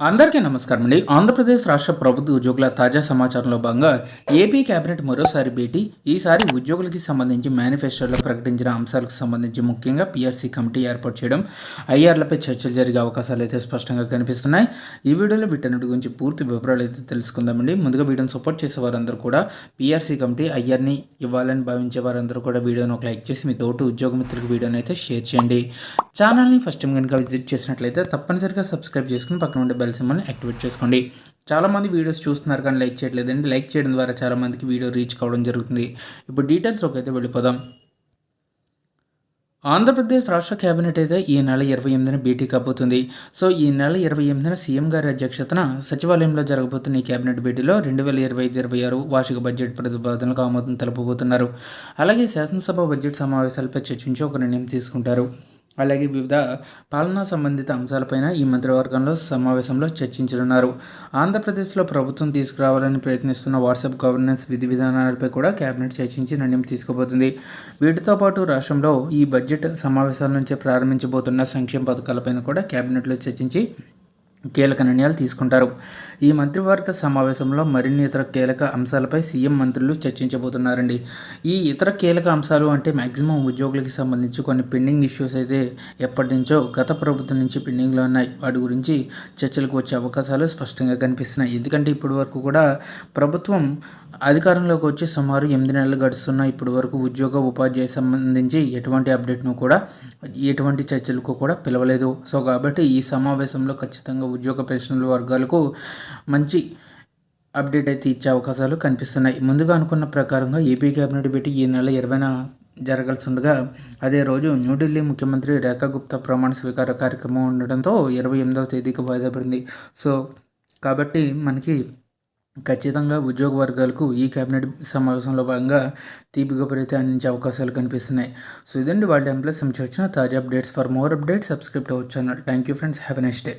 అందరికీ నమస్కారం అండి. ఆంధ్రప్రదేశ్ రాష్ట్ర ప్రభుత్వ ఉద్యోగుల తాజా సమాచారంలో భాగంగా ఏపీ కేబినెట్ మరోసారి భేటీ. ఈసారి ఉద్యోగులకి సంబంధించి మేనిఫెస్టోలో ప్రకటించిన అంశాలకు సంబంధించి ముఖ్యంగా పీఆర్సీ కమిటీ ఏర్పాటు చేయడం ఐఆర్లపై చర్చలు జరిగే అవకాశాలు అయితే స్పష్టంగా కనిపిస్తున్నాయి. ఈ వీడియోలో వీటన్నిటి గురించి పూర్తి వివరాలు అయితే తెలుసుకుందామండి. ముందుగా వీడియోని సపోర్ట్ చేసే వారందరూ కూడా పీఆర్సీ కమిటీ ఐఆర్ని ఇవ్వాలని భావించే వారందరూ కూడా వీడియోని ఒక లైక్ చేసి మీ తోటి ఉద్యోగ మిత్రులకు వీడియోని అయితే షేర్ చేయండి. ఛానల్ని ఫస్ట్ టైం కనుక విజిట్ చేసినట్లయితే తప్పనిసరిగా సబ్స్క్రైబ్ చేసుకుని పక్కన ఉండే బెల్ సింబల్ని యాక్టివేట్ చేసుకోండి. చాలామంది వీడియోస్ చూస్తున్నారు కానీ లైక్ చేయట్లేదండి. లైక్ చేయడం ద్వారా చాలామందికి వీడియో రీచ్ కావడం జరుగుతుంది. ఇప్పుడు డీటెయిల్స్లోకి అయితే వెళ్ళిపోదాం. ఆంధ్రప్రదేశ్ రాష్ట్ర కేబినెట్ అయితే ఈ నెల ఇరవై ఎనిమిదిన భేటీ కాబోతుంది. సో ఈ నెల ఇరవై ఎనిమిదిన సీఎం గారి అధ్యక్షతన సచివాలయంలో జరగబోతున్న ఈ కేబినెట్ భేటీలో రెండు వేల ఇరవై ఐదు ఇరవై ఆరు వార్షిక బడ్జెట్ ప్రతిపాదనలకు ఆమోదం తెలుపబోతున్నారు. అలాగే శాసనసభ బడ్జెట్ సమావేశాలపై చర్చించి ఒక నిర్ణయం తీసుకుంటారు. అలాగే వివిధ పాలనా సంబంధిత అంశాలపైన ఈ మంత్రివర్గంలో సమావేశంలో చర్చించనున్నారు. ఆంధ్రప్రదేశ్లో ప్రభుత్వం తీసుకురావాలని ప్రయత్నిస్తున్న వాట్సాప్ గవర్నెన్స్ విధి విధానాలపై కూడా కేబినెట్ చర్చించి నిర్ణయం తీసుకోబోతుంది. వీటితో పాటు రాష్ట్రంలో ఈ బడ్జెట్ సమావేశాల నుంచి ప్రారంభించబోతున్న సంక్షేమ పథకాలపైన కూడా కేబినెట్లో చర్చించి కీలక నిర్ణయాలు తీసుకుంటారు. ఈ మంత్రివర్గ సమావేశంలో మరిన్ని ఇతర కీలక అంశాలపై సీఎం మంత్రులు చర్చించబోతున్నారండి. ఈ ఇతర కీలక అంశాలు అంటే మ్యాక్సిమం ఉద్యోగులకి సంబంధించి కొన్ని పెండింగ్ ఇష్యూస్ అయితే ఎప్పటి నుంచో గత ప్రభుత్వం నుంచి పెండింగ్లో ఉన్నాయి. వాటి గురించి చర్చలకు వచ్చే అవకాశాలు స్పష్టంగా కనిపిస్తున్నాయి. ఎందుకంటే ఇప్పటి వరకు కూడా ప్రభుత్వం అధికారంలోకి వచ్చి సుమారు ఎనిమిది నెలలు గడుస్తున్న ఇప్పటి వరకు ఉద్యోగ ఉపాధ్యాయ సంబంధించి ఎటువంటి అప్డేట్ను కూడా ఎటువంటి చర్చలకు కూడా పిలవలేదు. సో కాబట్టి ఈ సమావేశంలో ఖచ్చితంగా ఉద్యోగ పెన్షన్ల వర్గాలకు మంచి అప్డేట్ అయితే ఇచ్చే అవకాశాలు కనిపిస్తున్నాయి. ముందుగా అనుకున్న ప్రకారంగా ఏపీ కేబినెట్ పెట్టి ఈ నెల ఇరవైన జరగాల్సి ఉండగా అదే రోజు న్యూఢిల్లీ ముఖ్యమంత్రి రేఖా గుప్తా ప్రమాణ స్వీకార కార్యక్రమం ఉండడంతో ఇరవై ఎనిమిదవ తేదీకి వాయిదా పడింది. సో కాబట్టి మనకి ఖచ్చితంగా ఉద్యోగ వర్గాలకు ఈ కేబినెట్ సమావేశంలో భాగంగా తీపి గొప్పరైతే అందించే అవకాశాలు కనిపిస్తున్నాయి. సో ఇదండి వాళ్ళ ఎంప్లాయ్ సంబంధించి వచ్చిన తాజా updates. For more updates subscribe to our channel thank you friends have a next day